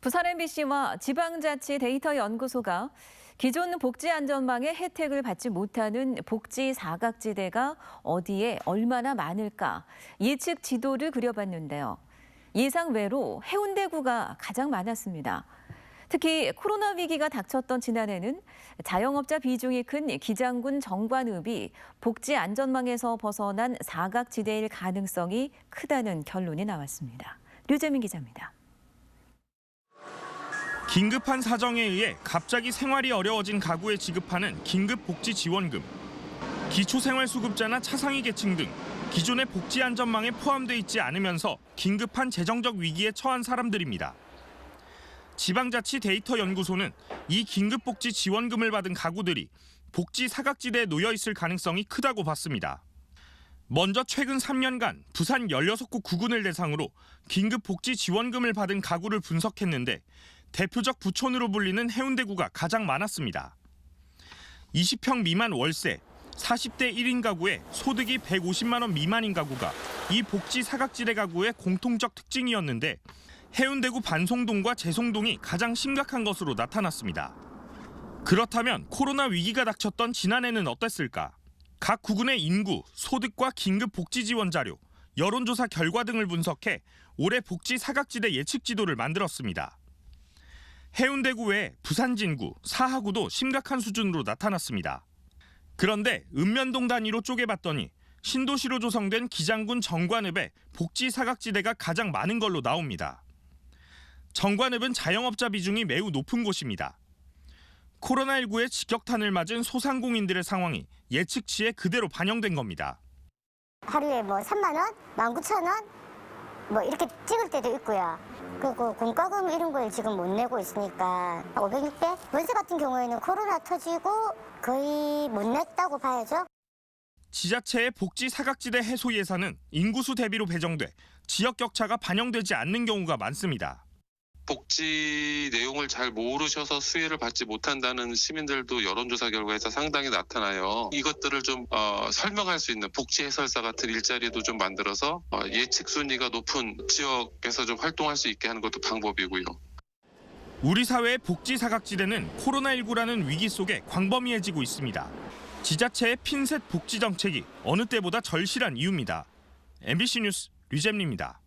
부산 MBC와 지방자치 데이터 연구소가 기존 복지 안전망의 혜택을 받지 못하는 복지 사각지대가 어디에 얼마나 많을까 예측 지도를 그려봤는데요. 예상 외로 해운대구가 가장 많았습니다. 특히 코로나 위기가 닥쳤던 지난해는 자영업자 비중이 큰 기장군 정관읍이 복지 안전망에서 벗어난 사각지대일 가능성이 크다는 결론이 나왔습니다. 류재민 기자입니다. 긴급한 사정에 의해 갑자기 생활이 어려워진 가구에 지급하는 긴급복지지원금. 기초생활수급자나 차상위 계층 등 기존의 복지 안전망에 포함돼 있지 않으면서 긴급한 재정적 위기에 처한 사람들입니다. 지방자치 데이터 연구소는 이 긴급복지 지원금을 받은 가구들이 복지 사각지대에 놓여 있을 가능성이 크다고 봤습니다. 먼저 최근 3년간 부산 16구 구군을 대상으로 긴급복지 지원금을 받은 가구를 분석했는데 대표적 부촌으로 불리는 해운대구가 가장 많았습니다. 20평 미만 월세, 40대 1인 가구에 소득이 150만 원 미만인 가구가 이 복지 사각지대 가구의 공통적 특징이었는데 해운대구 반송동과 재송동이 가장 심각한 것으로 나타났습니다. 그렇다면 코로나 위기가 닥쳤던 지난해는 어땠을까? 각 구군의 인구, 소득과 긴급 복지 지원 자료, 여론조사 결과 등을 분석해 올해 복지 사각지대 예측 지도를 만들었습니다. 해운대구 외 부산 진구, 사하구도 심각한 수준으로 나타났습니다. 그런데 읍면동 단위로 쪼개봤더니 신도시로 조성된 기장군 정관읍에 복지 사각지대가 가장 많은 걸로 나옵니다. 정관읍은 자영업자 비중이 매우 높은 곳입니다. 코로나19의 직격탄을 맞은 소상공인들의 상황이 예측치에 그대로 반영된 겁니다. 하루에 뭐 3만 원, 19,000원 뭐 이렇게 찍을 때도 있고요. 그리고 공과금 이런 걸 지금 못 내고 있으니까 500, 600? 월세 같은 경우에는 코로나 터지고 거의 못 냈다고 봐야죠. 지자체의 복지 사각지대 해소 예산은 인구수 대비로 배정돼 지역 격차가 반영되지 않는 경우가 많습니다. 복지 내용을 잘 모르셔서 수혜를 받지 못한다는 시민들도 여론조사 결과에서 상당히 나타나요. 이것들을 좀 어, 설명할 수 있는 복지 해설사 같은 일자리도 좀 만들어서 어, 예측 순위가 높은 지역에서 좀 활동할 수 있게 하는 것도 방법이고요. 우리 사회의 복지 사각지대는 코로나19라는 위기 속에 광범위해지고 있습니다. 지자체의 핀셋 복지 정책이 어느 때보다 절실한 이유입니다. MBC 뉴스 류잼리입니다.